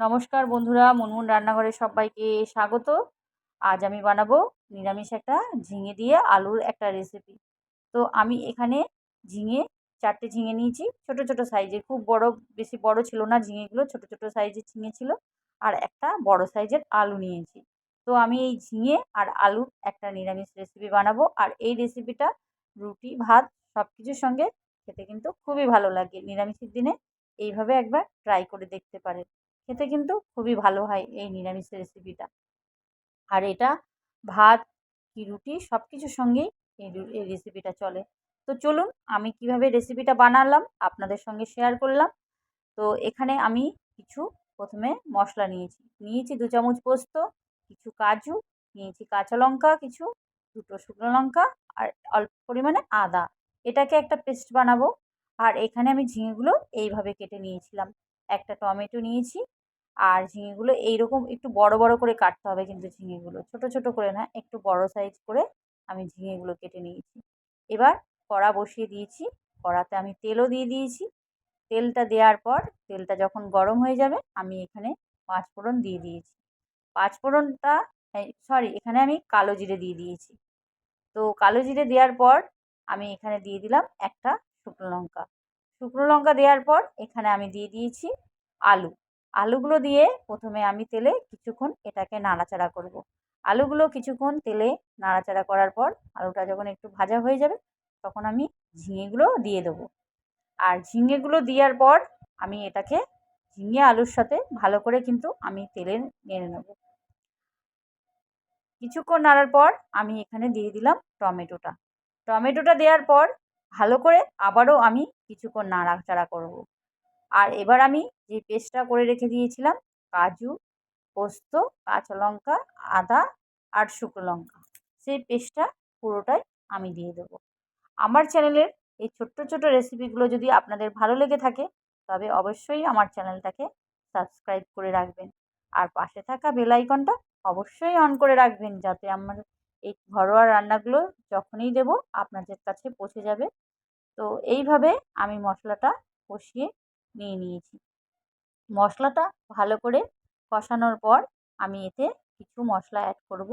নমস্কার বন্ধুরা, মুনমুন রান্নাঘরে সবাইকে স্বাগত। আজ আমি বানাবো নিরামিষ একটা ঝিঙে দিয়ে আলুর একটা রেসিপি তো আমি এখানে ঝিঙে, চারটে ঝিঙে নিয়েছি। ছোট ছোট সাইজের খুব বড়, বেশি বড় ছিল না ঝিঙেগুলো, ছোট ছোট সাইজের ঝিঙে ছিল। আর একটা বড় সাইজের আলু নিয়েছি। তো আমি এই ঝিঙে আর আলুর একটা নিরামিষ রেসিপি বানাবো। আর এই রেসিপিটা রুটি, ভাত সব কিছুর সঙ্গে খেতে কিন্তু খুবই ভালো লাগে। নিরামিষের দিনে এইভাবে একবার ট্রাই করে দেখতে পারেন। খেতে কিন্তু খুবই ভালো হয় এই নিরামিষ রেসিপিটা আর এটা ভাত, কি রুটি সব কিছুর সঙ্গেই এই এই রেসিপিটা চলে। তো চলুন আমি কীভাবে রেসিপিটা বানালাম আপনাদের সঙ্গে শেয়ার করলাম। তো এখানে আমি কিছু প্রথমে মশলা নিয়েছি। নিয়েছি দু চামচ পোস্ত, কিছু কাজু, নিয়েছি কাঁচা লঙ্কা, কিছু দুটো শুকনো লঙ্কা আর অল্প পরিমাণে আদা। এটাকে একটা পেস্ট বানাবো। আর এখানে আমি ঝিঙেগুলো এইভাবে কেটে নিয়েছিলাম। একটা টমেটো নিয়েছি আর ঝিঙেগুলো এইরকম একটু বড় বড় করে কাটতে হবে কিন্তু ঝিঙেগুলো। ছোট ছোট করে না, একটু বড় সাইজ করে আমি ঝিঙেগুলো কেটে নিয়েছি। এবার কড়া বসিয়ে দিয়েছি, কড়াতে আমি তেলও দিয়ে দিয়েছি। তেলটা দেওয়ার পর তেলটা যখন গরম হয়ে যাবে আমি এখানে পাঁচ ফোড়ন দিয়ে দিয়েছি। পাঁচ ফোড়নটা সরি এখানে আমি কালো জিরে দিয়ে দিয়েছি। তো কালো জিরে দেওয়ার পর আমি এখানে দিয়ে দিলাম একটা শুকনো লঙ্কা। শুকনো লঙ্কা দেওয়ার পর এখানে আমি দিয়ে দিয়েছি আলু। আলুগুলো দিয়ে প্রথমে আমি তেলে কিছুক্ষণ এটাকে নাড়াচাড়া করব। আলুগুলো কিছুক্ষণ তেলে নাড়াচাড়া করার পর আলুটা যখন একটু ভাজা হয়ে যাবে তখন আমি ঝিঙেগুলো দিয়ে দেবো। আর ঝিঙেগুলো দেওয়ার পর আমি এটাকে ঝিঙে আলুর সাথে ভালো করে কিন্তু আমি তেলে নেড়ে নেব। কিছুক্ষণ নাড়ার পর আমি এখানে দিয়ে দিলাম টমেটোটা। টমেটোটা দেওয়ার পর ভালো করে আবারও আমি কিছুক্ষণ নাড়াচাড়া করব। আর এবার আমি যে পেস্টটা করে রেখে দিয়েছিলাম, কাজু, পোস্ত, কাঁচা লঙ্কা, আদা আর শুকনো লঙ্কা, সেই পেস্টটা পুরোটাই আমি দিয়ে দেবো। আমার চ্যানেলের এই ছোট্ট ছোটো রেসিপিগুলো যদি আপনাদের ভালো লেগে থাকে, তবে অবশ্যই আমার চ্যানেলটাকে সাবস্ক্রাইব করে রাখবেন। আর পাশে থাকা বেল আইকনটা অবশ্যই অন করে রাখবেন, যাতে আমার এই ঘরোয়া রান্নাগুলো যখনই দেব আপনাদের কাছে পৌঁছে যাবে। তো এইভাবে আমি মশলাটা কষিয়ে নিয়ে নিয়েছি। মশলাটা ভালো করে কষানোর পর আমি এতে কিছু মশলা অ্যাড করব।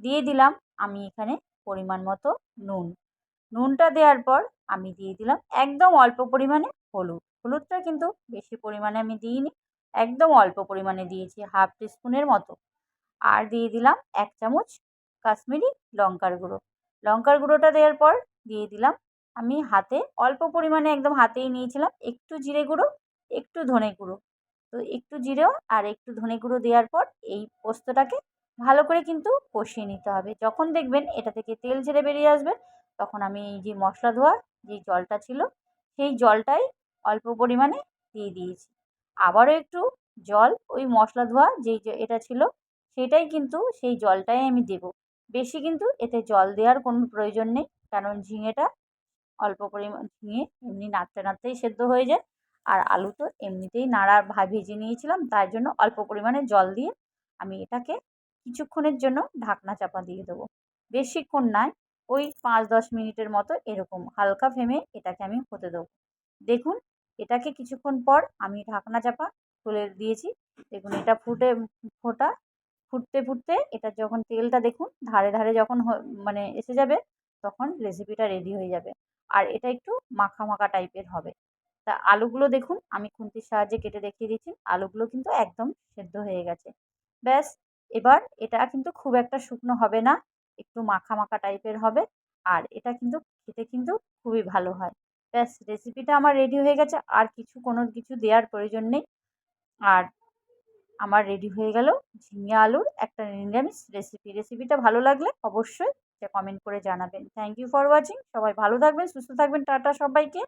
দিয়ে দিলাম আমি এখানে পরিমাণ মতো নুন। নুনটা দেওয়ার পর আমি দিয়ে দিলাম একদম অল্প পরিমাণে হলুদ। হলুদটা কিন্তু বেশি পরিমাণে আমি দিইনি, একদম অল্প পরিমাণে দিয়েছি, হাফ টিস্পুনের মতো। আর দিয়ে দিলাম এক চামচ কাশ্মীরি লঙ্কার গুঁড়ো। লঙ্কার গুঁড়োটা দেওয়ার পর দিয়ে দিলাম আমি হাতে, অল্প পরিমাণে একদম হাতেই নিয়েছিলাম। একটু জিরে গুঁড়ো, একটু ধনে গুঁড়ো। তো একটু জিরেও আর একটু ধনে গুঁড়ো দেওয়ার পর এই পোস্তটাকে ভালো করে কিন্তু কষিয়ে নিতে হবে। যখন দেখবেন এটা থেকে তেল ছেড়ে বেরিয়ে আসবে, তখন আমি এই যে মশলা ধোয়া, যে জলটা ছিল, সেই জলটাই অল্প পরিমাণে দিয়ে দিয়েছি। আবারও একটু জল, ওই মশলা ধোয়া, যেই এটা ছিল, সেটাই কিন্তু সেই জলটাই আমি দেব। বেশি কিন্তু এতে জল দেওয়ার কোনো প্রয়োজন নেই, কারণ ঝিঙেটা অল্প পরিমাণ ঝিঙে এমনি নাড়তে নাড়তেই সেদ্ধ হয়ে যায়। আর আলু তো এমনিতেই নাড়া ভেজে নিয়েছিলাম তার জন্য অল্প পরিমাণে জল দিয়ে আমি এটাকে কিছুক্ষণের জন্য ঢাকনা চাপা দিয়ে দেবো। বেশিক্ষণ নয়, ওই পাঁচ দশ মিনিটের মতো এরকম হালকা ফ্লেমে এটাকে আমি হতে দেবো। দেখুন, এটাকে কিছুক্ষণ পর আমি ঢাকনা চাপা তুলে দিয়েছি। দেখুন, এটা ফুটে ফোটা, ফুটতে ফুটতে এটা যখন তেলটা দেখুন, ধারে ধারে যখন মানে এসে যাবে, তখন রেসিপিটা রেডি হয়ে যাবে। আর এটা একটু মাখা মাখা টাইপের হবে। তা আলুগুলো দেখুন, আমি খুন্তির সাহায্যে কেটে দেখিয়ে দিচ্ছি। আলুগুলো কিন্তু একদম সেদ্ধ হয়ে গেছে। ব্যাস, এবার এটা কিন্তু খুব একটা শুকনো হবে না, একটু মাখা মাখা টাইপের হবে আর এটা কিন্তু খেতে কিন্তু খুবই ভালো হয়। ব্যাস রেসিপিটা আমার রেডি হয়ে গেছে, আর কিছু কোনো কিছু দেওয়ার প্রয়োজন নেই। আর আমার রেডি হয়ে গেল ঝিঙে আলুর একটা নিরামিষ রেসিপি রেসিপিটা ভালো লাগলে অবশ্যই কমেন্ট করে জানাবেন। থ্যাংক ইউ ফর ওয়াচিং সবাই ভালো থাকবেন সুস্থ থাকবেন। টাটা সবাইকে।